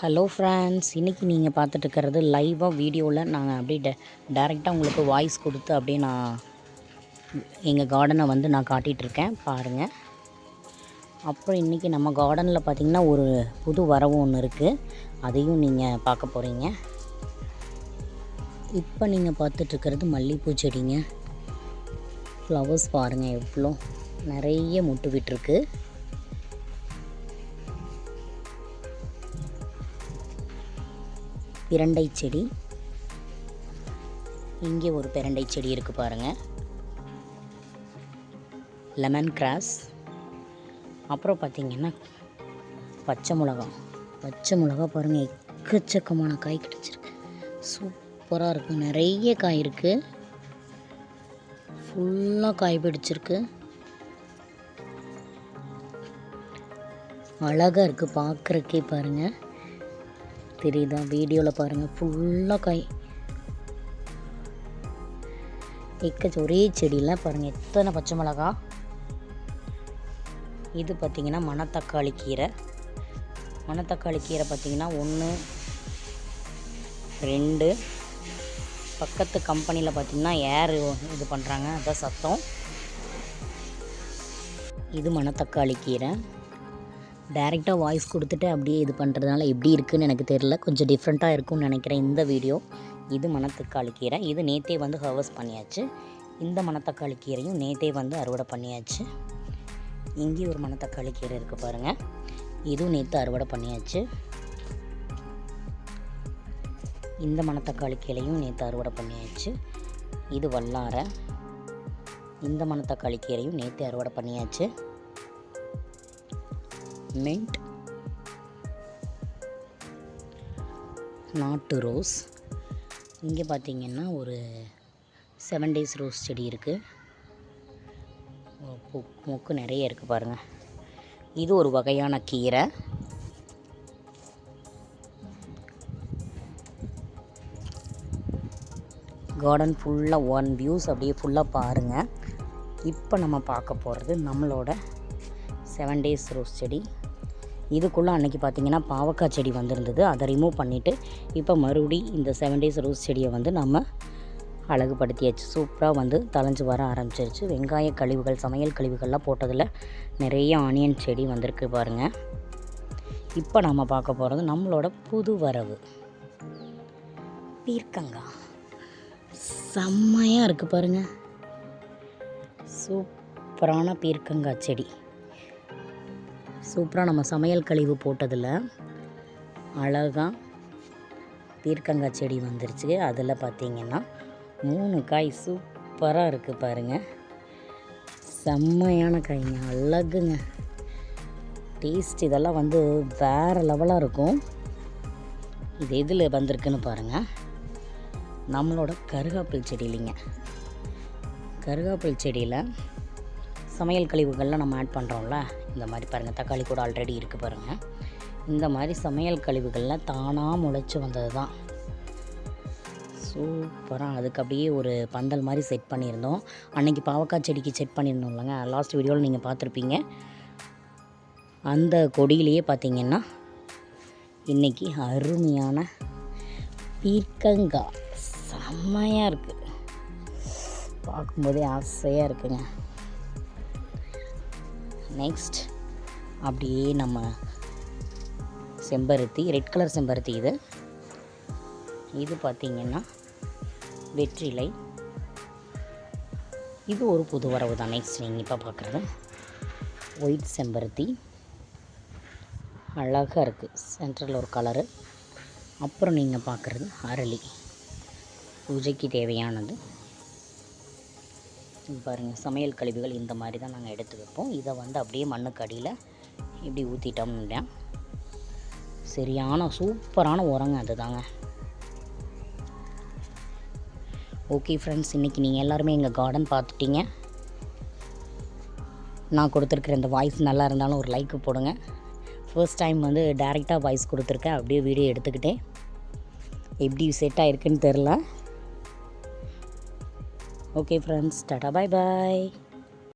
Hello friends இன்றைக்கி நீங்கள் பார்த்துட்டு இருக்கிறது லைவாக வீடியோவில் நாங்கள் அப்படியே டே டேரெக்டாக உங்களுக்கு வாய்ஸ் கொடுத்து அப்படியே நான் எங்கள் கார்டனை வந்து நான் காட்டிகிட்ருக்கேன் பாருங்கள் அப்புறம் இன்றைக்கி நம்ம கார்டனில் பார்த்திங்கன்னா ஒரு புது வரவு ஒன்று இருக்குது அதையும் நீங்கள் பார்க்க போகிறீங்க இப்போ நீங்கள் பார்த்துட்ருக்கிறது மல்லிகைப்பூ செடிங்க. ஃப்ளவர்ஸ் பாருங்கள் எவ்வளோ நிறைய முட்டு விட்டுருக்கு. பிரண்டை செடி. இங்கே ஒரு பிரண்டை செடி இருக்குது பாருங்கள் லெமன் கிராஸ் அப்புறம் பார்த்திங்கன்னா பச்சை மிளகா பச்சை மிளகா பாருங்கள் எக்கச்சக்கமான காய் கிடச்சிருக்கு. சூப்பராக இருக்குது நிறைய காய் இருக்குது ஃபுல்லாக காய் பிடிச்சிருக்கு. அழகாக இருக்குது பார்க்குறக்கே பாருங்கள் தெரியுதா? வீடியோவில் பாருங்கள் ஃபுல்லாக காய். எக்கச்ச ஒரே செடியில் பாருங்கள் எத்தனை பச்சை மிளகா? இது பார்த்திங்கன்னா மணத்தக்காளி கீரை. மணத்தக்காளி கீரை பார்த்திங்கன்னா ஒன்று ரெண்டு. பக்கத்து கம்பெனியில் பார்த்திங்கன்னா ஏர் இது பண்ணுறாங்க அதான் சத்தம். இது மணத்தக்காளி கீரை. டைரெக்டாக வாய்ஸ் கொடுத்துட்டு அப்படியே இது பண்ணுறதுனால எப்படி இருக்குதுன்னு எனக்கு தெரியல. கொஞ்சம் டிஃப்ரெண்ட்டாக இருக்கும்னு நினைக்கிறேன் இந்த வீடியோ இது மணத்தக்காளி கீரை. இது நேத்தே வந்து ஹவர்ஸ் பண்ணியாச்சு. இந்த மணத்தக்காளி கீரையும் நேத்தே வந்து அறுவடை பண்ணியாச்சு. இங்கே ஒரு மணத்தக்காளி கீரை இருக்குது பாருங்கள் இதுவும் நேற்று அறுவடை பண்ணியாச்சு. இந்த மணத்தக்காளி கீரையும் நேற்று அறுவடை பண்ணியாச்சு. இது வல்லாரை. இந்த மணத்தக்காளி கீரையும் நேற்று அறுவடை பண்ணியாச்சு. மின்ட் நாட்டு ரோஸ் இங்கே பார்த்தீங்கன்னா ஒரு செவன் டேஸ் ரோஸ் செடி இருக்குது மூக்கு நிறைய இருக்குது பாருங்கள் இது ஒரு வகையான கீரை. கார்டன் ஃபுல்லாக ஒன் வியூஸ் அப்படியே ஃபுல்லாக பாருங்கள் இப்போ நம்ம பார்க்க போகிறது நம்மளோட செவன் டேஸ் ரோஸ் செடி. இதுக்குள்ளே அன்றைக்கி பார்த்திங்கன்னா பாவக்காய் செடி வந்திருந்தது. அதை ரிமூவ் பண்ணிவிட்டு இப்போ மறுபடி இந்த செவன் டேஸ் ரோஸ் செடியை வந்து நம்ம அழகுபடுத்தியாச்சு. சூப்பராக வந்து தளைஞ்சு வர ஆரம்பிச்சிருச்சு. வெங்காய கழிவுகள் சமையல் கழிவுகள்லாம் போட்டதில் நிறைய ஆனியன் செடி வந்திருக்கு பாருங்கள் இப்போ நம்ம பார்க்க போகிறது நம்மளோட புது வரவு. பீர்க்கங்காய் செம்மையாக இருக்குது பாருங்கள் சூப்பரான பீர்க்கங்காய் செடி. சூப்பராக நம்ம சமையல் கழிவு போட்டதில் அழகாக பீர்க்கங்காய் செடி வந்துருச்சு. அதில் பார்த்திங்கன்னா மூணு காய் சூப்பராக இருக்குது பாருங்கள் செம்மையான காய்ங்க அழகுங்க. டேஸ்ட் இதெல்லாம் வந்து வேறு லெவலாக இருக்கும். இது எதில் வந்திருக்குன்னு பாருங்கள் நம்மளோட கருகாப்பிள் செடி இல்லைங்க. கருகாப்பிள் செடியில் சமையல் கழிவுகள்லாம் நம்ம ஆட் பண்ணுறோம்ல இந்த மாதிரி பாருங்கள் தக்காளி கூட ஆல்ரெடி இருக்குது பாருங்கள் இந்த மாதிரி சமையல் கழிவுகளில் தானாக முளைச்சி வந்தது தான். சூப்பராக அதுக்கு அப்படியே ஒரு பந்தல் மாதிரி செட் பண்ணியிருந்தோம். அன்றைக்கி பாவக்காய் செடிக்கு செட் பண்ணியிருந்தோம் இல்லைங்க லாஸ்ட் வீடியோவில் நீங்கள் பார்த்துருப்பீங்க. அந்த கொடியிலேயே பார்த்தீங்கன்னா இன்றைக்கி அருமையான பீர்க்கங்காய். செம்மையாக இருக்குது பார்க்கும்போதே ஆசையாக இருக்குங்க. நெக்ஸ்ட் அப்படியே நம்ம செம்பருத்தி ரெட் கலர் செம்பருத்தி இது. இது பார்த்திங்கன்னா வெற்றிலை. இது ஒரு புது வரவு தான். நெக்ஸ்ட் நீங்கள் இப்போ பார்க்குறது ஒயிட் செம்பருத்தி. அழகாக இருக்குது சென்ட்ரல் ஒரு கலரு அப்புறம் நீங்கள் பார்க்குறது அரளி. பூஜைக்கு தேவையானது. பாருங்கள் சமையல் கழிவுகள் இந்த மாதிரி தான் நாங்கள் எடுத்து வைப்போம். இதை வந்து அப்படியே மண்ணுக்கு அடியில் இப்படி ஊற்றிட்டோம்னா சரியான சூப்பரான உரங்க அது தாங்க. ஓகே ஃப்ரெண்ட்ஸ் இன்றைக்கி நீங்கள் எல்லாருமே எங்கள் கார்டன் பார்த்துட்டீங்க. நான் கொடுத்துருக்குற இந்த வாய்ஸ் நல்லா இருந்தாலும் ஒரு லைக்கு போடுங்க. ஃபர்ஸ்ட் டைம் வந்து டேரெக்டாக வாய்ஸ் கொடுத்துருக்கேன். அப்படியே வீடியோ எடுத்துக்கிட்டேன். எப்படி செட் ஆகிருக்குன்னு தெரில okay friends tata bye bye